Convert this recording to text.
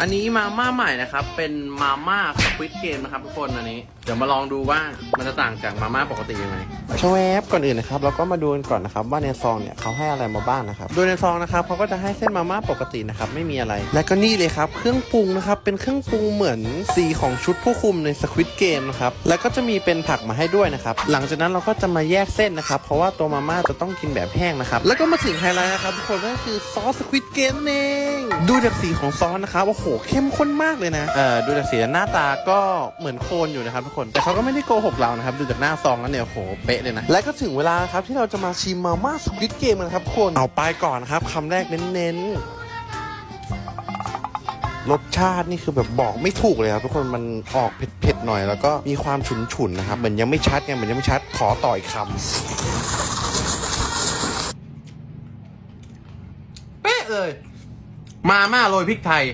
อันนี้มาม่าใหม่นะครับ เป็นมาม่าสควิตเกมนะครับทุกคนอันนี้ เดี๋ยวมาลองดูว่ามันจะต่างจากมาม่าปกติยังไงชวบก่อนอื่นนะครับเราก็มาดูกันก่อนนะครับว่าในซองเนี่ยเขาให้อะไรมาบ้างนะครับโดยในซองนะครับเขาก็จะให้เส้นมาม่าปกตินะครับไม่มีอะไร และก็นี่เลยครับเครื่องปรุงนะครับเป็นเครื่องปรุงเหมือนสีของชุดผู้คุมในสควิตเกมนะครับแล้วก็จะมีเป็นผักมาให้ด้วยนะครับหลังจากนั้นเราก็จะมาแยกเส้นนะครับเพราะว่าตัวมาม่าจะต้องกินแบบแห้งนะครับแล้วก็มาถึงไฮไลท์นะครับทุกคนก็คือซอสสควิตเกมเองดูจากสีของซอสนะครับโอ้โหเข้มข้นมากเลยนะเอ่อดูจากสีหน้าตาก็เหมือนโคลนอยู่นะครับทุกคนแต่เขาก็ไม่ได้โกหกเรานะครับดูจากหน้าซองแล้วเนี่ยโอ้โหเป๊ะเลยนะและก็ถึงเวลาครับที่เราจะมาชิมมาม่าสควิตเกมกันครับทุกคนเอาไปก่อนนะครับคำแรกเน้นๆรสชาตินี่คือแบบบอกไม่ถูกเลยครับทุกคนมันออกเผ็ดๆหน่อย แล้วก็มีความฉุนๆนะครับเหมือนยังไม่ชัดไงเหมือนยังไม่ชัดขอต่ออีกคเป๊ะเลย มาม่าโรยพริกไทย